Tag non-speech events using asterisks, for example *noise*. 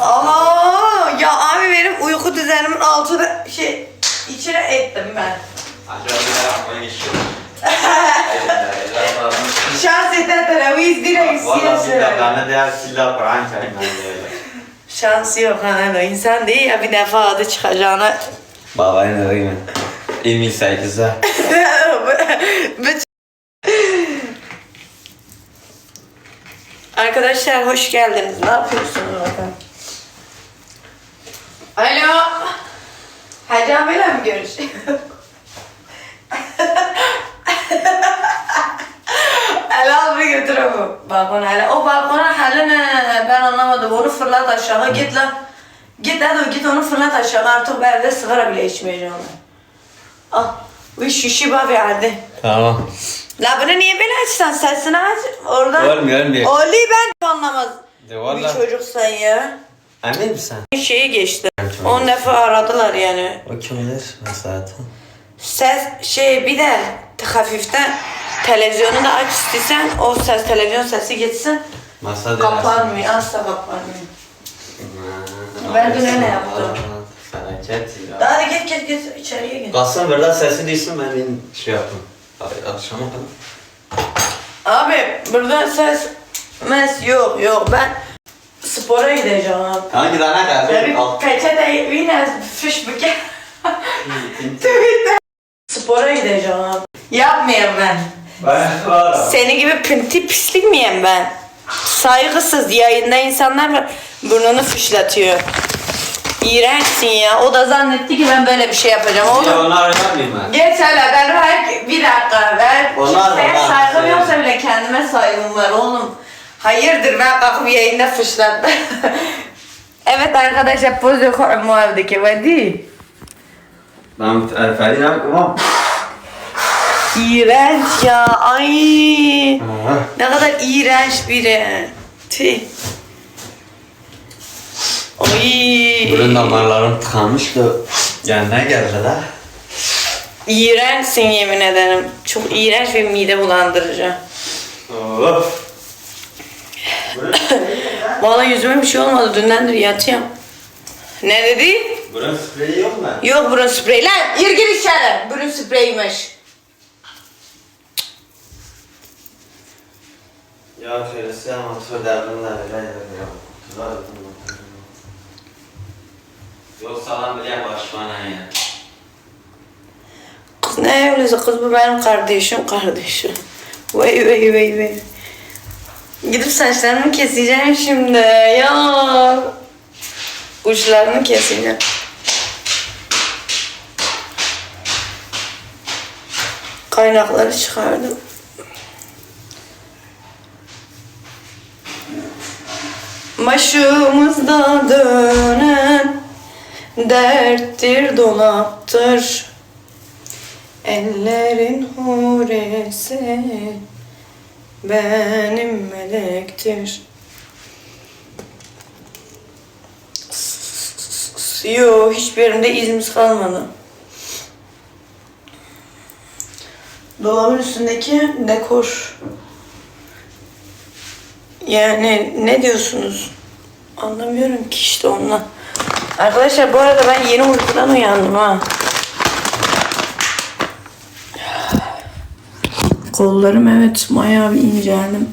Aa, ya abi benim uyku düzenimin altına şey içine ettim ben. Şahsiyeten tereviz direkt siyasi. Şansı yok ha insan değil ya bir defa adı çıkacağına. Babayın arayayım. Emil Saygıza. *laughs* Bütün- Arkadaşlar hoş geldiniz. Ne yapıyorsunuz bakalım? Alo. Hacı abiyle mi görüşüyor? Hele *laughs* abi götür bu balkona hele. O balkona hele ne? Ben anlamadım. Onu fırlat aşağı. Git lan. Git hadi git onu fırlat aşağı. Artık ben evde sigara bile içmeyeceğim. Al. Bu şişi babi hadi. Tamam. La bunu niye böyle açsan sesini aç oradan. Olmuyor, olmuyor. Oli ben anlamaz. De Bir valla. çocuksan ya. Emin misin? Şeyi geçti. Evet, 10 defa aradılar yani. O kimdir? Zaten. Ses şey bir de hafiften televizyonu da aç istersen o ses televizyon sesi geçsin. Masa Kapanmıyor asla kapanmıyor. Ben dün öyle yaptım. Felaket ya. Hadi git git git içeriye git. Kalsın burada sesi değilsin ben in- şey yapayım. Akşama kadar. Abi burada ses mes yok yok ben spora gideceğim abi. Hangi tane Ben geldi? bir Al. peçete yine fiş büke. *laughs* Spora gideceğim abi. Yapmayayım ben. Ben. Seni gibi pinti pislik miyim ben? Saygısız yayında insanlar burnunu fışlatıyor. İğrençsin ya. O da zannetti ki ben böyle bir şey yapacağım. Ya Oğlum onu arayamayayım ben. geç hele ben her bir dakika ben Onlar kimseye var, saygım yoksa bile kendime saygım var oğlum. Hayırdır ben kalkıp yayında fışlattım. *laughs* evet arkadaşlar poz yok mu evdeki değil. Ben Ferdi ne yapayım? İğrenç ya ay. Ne kadar iğrenç biri. Tüh. Ay. Burun damarlarım tıkanmış da kendine geldi la. İğrençsin yemin ederim. Çok iğrenç ve mide bulandırıcı. Of. Vallahi yüzüme bir şey olmadı. Dündendir yatıyorum. Ne dedi? Burun spreyi yok mu? Yok burun spreyi. Lan gir gir içeri. Burun spreyiymiş. Ya şöyle amatör derdimler öyle ya. Yok salam bile başmana ya. Kız ne öyleyse kız bu benim kardeşim kardeşim. Vay vay vay vay. Gidip saçlarımı keseceğim şimdi. Ya. Uçlarını keseceğim. Kaynakları çıkardım. Başımızda dönen derttir dolaptır. Ellerin huresi benim melektir. Yo hiçbir yerimde izimiz kalmadı. Dolabın üstündeki dekor. Yani ne diyorsunuz? Anlamıyorum ki işte ondan. Arkadaşlar bu arada ben yeni uykudan uyandım ha. Kollarım evet bayağı bir inceldim.